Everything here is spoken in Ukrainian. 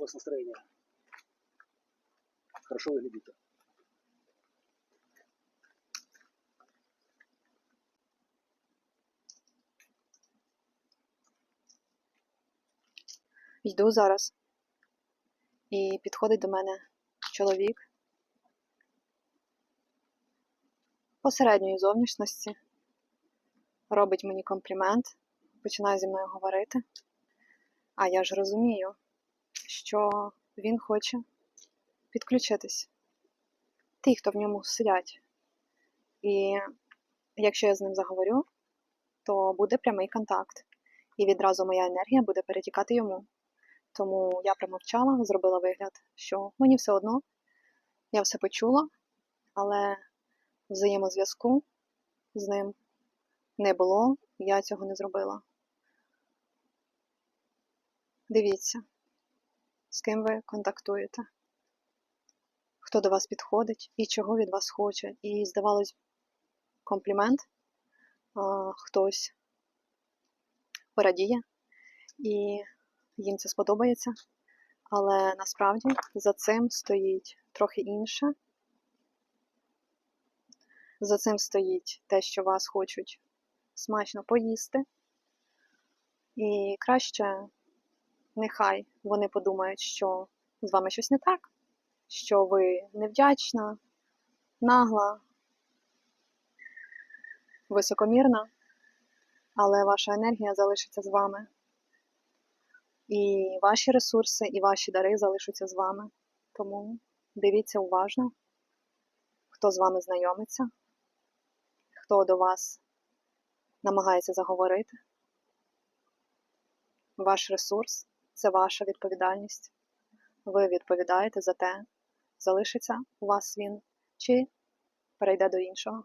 у вас настроение? Хорошо выглядите. Йду зараз. І підходить до мене чоловік посередньої зовнішності, робить мені комплімент, починає зі мною говорити. А я ж розумію, що він хоче підключитись. Ті, хто в ньому сидять. І якщо я з ним заговорю, то буде прямий контакт. І відразу моя енергія буде перетікати йому. Тому я промовчала, зробила вигляд, що мені все одно, я все почула, але взаємозв'язку з ним не було, я цього не зробила. Дивіться, з ким ви контактуєте, хто до вас підходить і чого від вас хоче. І, здавалось, комплімент а, хтось порадіє, і їм це сподобається. Але насправді за цим стоїть трохи інше. За цим стоїть те, що вас хочуть смачно поїсти. І краще нехай вони подумають, що з вами щось не так, що ви невдячна, нагла, високомірна, але ваша енергія залишиться з вами. І ваші ресурси, і ваші дари залишаться з вами. Тому дивіться уважно, хто з вами знайомиться, хто до вас намагається заговорити. Ваш ресурс це ваша відповідальність. Ви відповідаєте за те, залишиться у вас він чи перейде до іншого.